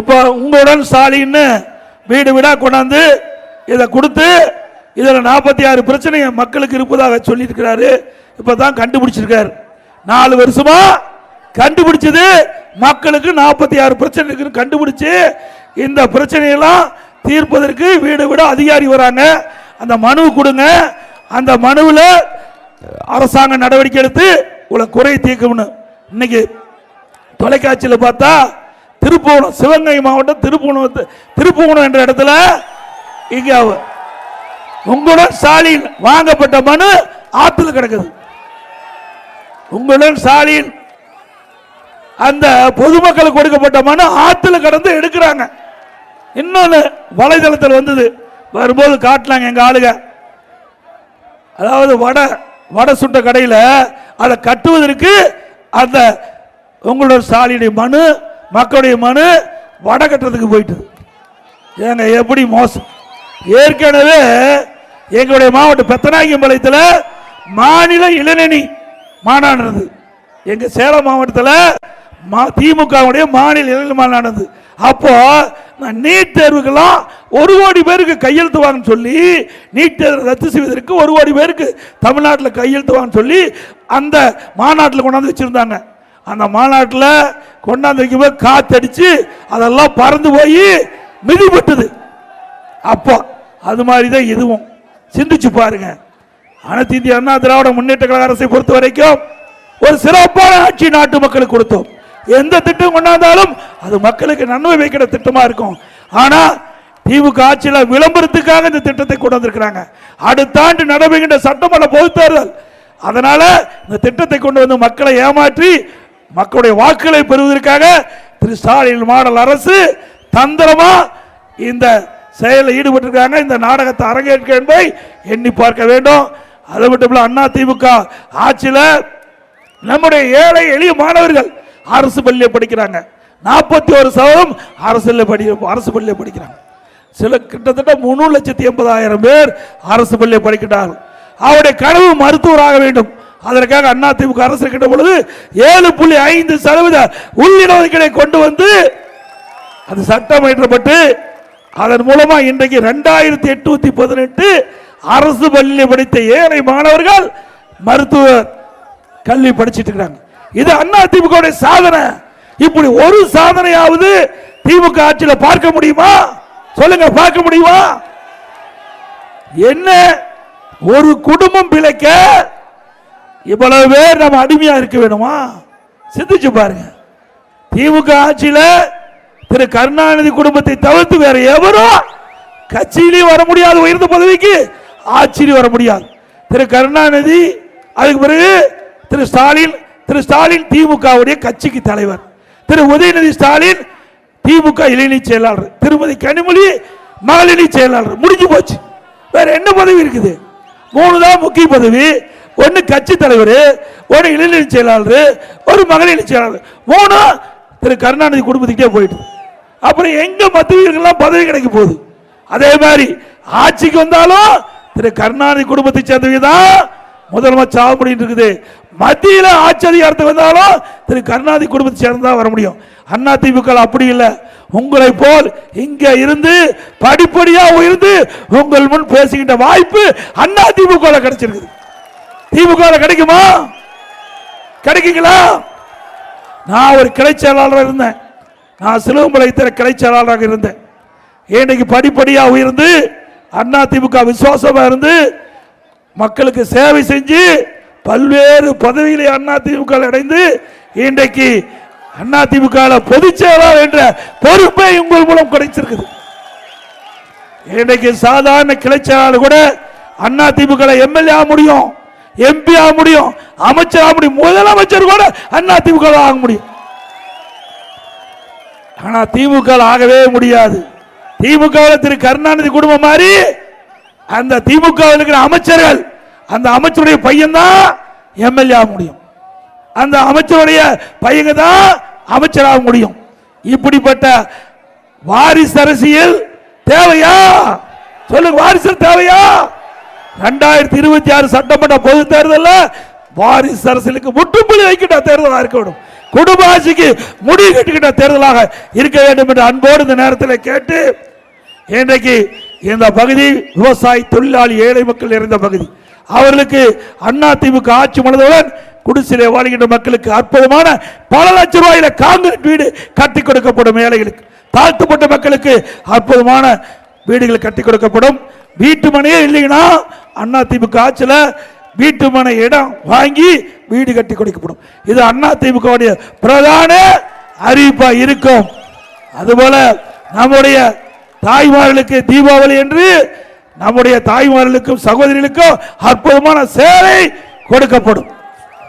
இப்போ உங்களுடன் ஸ்டாலின்னு வீடு வீடாக கொண்டாந்து இதை கொடுத்து இதில் நாற்பத்தி ஆறு பிரச்சனை மக்களுக்கு இருப்பதாக சொல்லியிருக்கிறாரு. இப்போ தான் கண்டுபிடிச்சிருக்காரு. நாலு வருஷமா கண்டுபிடிச்சது மக்களுக்கு நாற்பத்தி ஆறு பிரச்சனை இருக்குன்னு கண்டுபிடிச்சு இந்த பிரச்சனையெல்லாம் தீர்ப்பதற்கு வீடு வீடு அதிகாரி வராங்க. அந்த மனு கொடுங்க. அந்த மனுவில் அரசாங்க நடவடிக்கை எடுத்து உங்களை குறை தீர்க்கணும் இன்னைக்கு தொலைக்காட்சியில் பார்த்தா திருப்புவனம் சிவகங்கை மாவட்டம் திருப்புவனம் திருப்புவனம் என்ற இடத்துல இங்க உங்களுடன் ஸ்டாலின் வாங்கப்பட்ட மனு ஆத்துல கிடக்குது. உங்களுடன் ஸ்டாலின் அந்த பொதுமக்களுக்கு கொடுக்கப்பட்ட மனு ஆத்துல கடந்து எடுக்கிறாங்க. இன்னொன்று வலைதளத்தில் வந்தது. வரும்போது காட்டினாங்க எங்கள் ஆளுங்க. அதாவது வடை வடை சுட்ட கடையில் அதை கட்டுவதற்கு அந்த உங்களோட ஸ்டாலினுடைய மனு மக்களுடைய மனு வடகட்டத்துக்கு போயிட்டு. ஏங்க எப்படி மோசம்? ஏற்கனவே எங்களுடைய மாவட்டம் பெத்தநாயகம்பாளையத்தில் மாநில இளநணி மாநாடு எங்க சேலம் மாவட்டத்தில் மா- திமுகவுடைய மாநில இளநிலை மாநாடு அப்போ நீட் தேர்வுக்கெல்லாம் ஒரு கோடி பேருக்கு கையெழுத்து வாங்கன்னு சொல்லி நீட் தேர்வு ரத்து செய்வதற்கு ஒரு கோடி பேருக்கு தமிழ்நாட்டில் கையெழுத்து வாங்கன்னு சொல்லி அந்த மாநாட்டில் கொண்டாந்து வச்சிருந்தாங்க. அந்த மாநாட்டில் கொண்டாந்து வைக்கும்போது காத்தடிச்சு அதெல்லாம் பறந்து போய் மிதிப்பட்டது அப்போ அது மாதிரி தான் இதுவும். சிந்திச்சு பாருங்க. அனைத்து இந்திய அண்ணா திராவிட முன்னேற்ற கழக அரசை பொறுத்த வரைக்கும் ஒரு சிறப்பான ஆட்சி நாட்டு மக்களுக்கு கொடுத்தோம். எந்த திட்டம் கொண்டாந்தாலும் அது மக்களுக்கு நன்மை வைக்கிற திட்டமா இருக்கும். ஆனா திமுக ஆட்சியில் விளம்பரத்துக்காக இந்த திட்டத்தை கொண்டு வந்திருக்கிறாங்க அடுத்த ஆண்டு நடைபெறுகின்ற சட்டமன்ற பொதுத் தேர்தல் அதனால இந்த திட்டத்தை கொண்டு வந்து மக்களை ஏமாற்றி மக்களுடைய வாக்குகளை பெறுவதற்காக திரு ஸ்டாலின் மாடல் அரசு தந்திரமா இந்த செயலில் ஈடுபட்டிருக்காங்க இந்த நாடகத்தை அரங்கேற்க என்பதை எண்ணி பார்க்க வேண்டும். அது மட்டும் இல்ல அண்ணா திமுக ஆட்சியில் நம்முடைய ஏழை எளிய மாணவர்கள் அரசு பள்ளியில் படிக்கிறாங்க. நாற்பத்தி ஒரு சதவீதம் அரசு படி அரசு பள்ளியில் படிக்கிறாங்க. சில கிட்டத்தட்ட மூணு லட்சத்தி எண்பதாயிரம் பேர் அரசு பள்ளியில் படிக்கிறார்கள் அவருடைய கனவு மருத்துவராக வேண்டும். அதற்காக அண்ணா திமுக அரசு கிட்ட பொழுது ஏழு புள்ளி ஐந்து சதவீத உள்ளிடஒதுக்கீடை கொண்டு வந்து அது சட்டம் இயற்றப்பட்டு அதன் மூலமா இன்றைக்கு ரெண்டாயிரத்தி எட்நூத்தி பதினெட்டு அரசு பள்ளியில் படித்த ஏழை மாணவர்கள் மருத்துவ கல்வி படிச்சிட்டு இருக்காங்க. இது அண்ணா திமுக சாதனை. இப்படி ஒரு சாதனையாவது திமுக ஆட்சியில் பார்க்க முடியுமா? சொல்லுங்க பார்க்க முடியுமா? என்ன? ஒரு குடும்பம் பிழைக்க இவ்வளவு பேர் நம்ம அடிமையா இருக்க வேணுமா? சிந்திச்சு பாருங்க. திமுக ஆட்சியில திரு கருணாநிதி குடும்பத்தை தவிர்த்து வேற எவரும் கட்சியிலையும் வர முடியாது உயர்ந்த பதவிக்கு ஆட்சியிலையும் வர முடியாது. திரு கருணாநிதி அதுக்கு பிறகு திரு ஸ்டாலின் திரு ஸ்டாலின் திமுகவுடைய கட்சிக்கு தலைவர். திரு உதயநிதி ஸ்டாலின் திமுக இளைஞர் செயலாளர். திருமதி கனிமொழி மகளிர் செயலாளர். முடிஞ்சு போச்சு. வேற என்ன பதவி இருக்குது? மூணு தான் முக்கிய பதவி. ஒன்று கட்சி தலைவர் ஒரு இளைஞர் செயலாளர் ஒரு மகளிர் செயலாளர். மூணு திரு கருணாநிதி குடும்பத்துக்கிட்டே போயிட்டு. அப்புறம் எங்க மத்தியெல்லாம் பதவி கிடைக்க போகுது? அதே மாதிரி ஆட்சிக்கு வந்தாலும் திரு கருணாநிதி குடும்பத்தை சேர்ந்தவங்க தான் முதலமைச்சர் ஆக முடியும் இருக்குது. மத்தியில் ஆட்சி அதிகாரத்துக்கு வந்தாலும் திரு கருணாநிதி குடும்பத்தை சேர்ந்தா வர முடியும். அண்ணா திமுக அப்படி இல்லை. உங்களை போல் இங்கே இருந்து படிப்படியாக உயர்ந்து உங்கள் முன் பேசுகின்ற வாய்ப்பு அண்ணா திமுக கிடைச்சிருக்குது. திமுக கிடைக்குமா? கிடைக்குங்களா? நான் ஒரு கிளை செயலாளராக இருந்தேன். நான் சிலுவம்பலத்தில் கிளை செயலாளராக இருந்தேன். இன்னைக்கு படிப்படியாக உயர்ந்து அண்ணா திமுக விசுவாசமாக இருந்து மக்களுக்கு சேவை செஞ்சு பல்வேறு பதவிகளை அண்ணா திமுக அடைந்து இன்றைக்கு அண்ணா திமுக பொதுச் செயலாளர் என்ற பொறுப்பை உங்கள் மூலம் கிடைச்சிருக்குது. இன்றைக்கு சாதாரண கிளை செயலாளர் கூட அண்ணா திமுக எம்எல்ஏ ஆக முடியும் எம்பி ஆக முடியும் அமைச்சர் ஆக முடியும் முதலமைச்சர் கூட அண்ணா திமுக ஆக முடியும். ஆனா திமுக ஆகவே முடியாது. திமுக திரு கருணாநிதி குடும்பம் மாதிரி அந்த திமுக இருக்கிற அமைச்சர்கள் அந்த அமைச்சருடைய பையன் தான் எம்எல்ஏ ஆக முடியும். அந்த அமைச்சருடைய பையங்க தான் அமைச்சராக முடியும். இப்படிப்பட்ட வாரிசு அரசியல் தேவையா? சொல்லுங்க வாரிசு தேவையா? ரெண்டாயிரத்தி இருபத்தி ஆறு சட்டமன்ற பொது தேர்தலில் வாரிசு அரசியலுக்கு முற்றுப்புள்ளி வைக்கிட்ட தேர்தலாக இருக்க வேண்டும். குடும்ப ஆட்சிக்கு முடிவு கட்டுக்கிட்ட தேர்தலாக இருக்க வேண்டும் என்று அன்போடு இந்த நேரத்தில் கேட்டு இன்றைக்கு இந்த பகுதி விவசாய தொழிலாளி ஏழை மக்கள் நிறைந்த பகுதி. அவர்களுக்கு அண்ணா திமுக ஆட்சி மனதுடன் குடிசிலே வாழ்கின்ற மக்களுக்கு அற்புதமான பல லட்சம் ரூபாயில காங்கிரீட் வீடு கட்டி கொடுக்கப்படும் ஏழைகளுக்கு தாழ்த்தப்பட்ட மக்களுக்கு அற்புதமான வீடுகள் கட்டி கொடுக்கப்படும். வீட்டு மனையே இல்லைன்னா அண்ணா திமுக ஆட்சியில் வீட்டு மனை இடம் வாங்கி வீடு கட்டி கொடுக்கப்படும். இது அண்ணா திமுக பிரதான அறிவிப்பா இருக்கும். அதுபோல நம்முடைய தாய்மார்களுக்கு தீபாவளி என்று நம்முடைய தாய்மார்களுக்கும் சகோதரிகளுக்கும் அற்புதமான சேவை கொடுக்கப்படும்.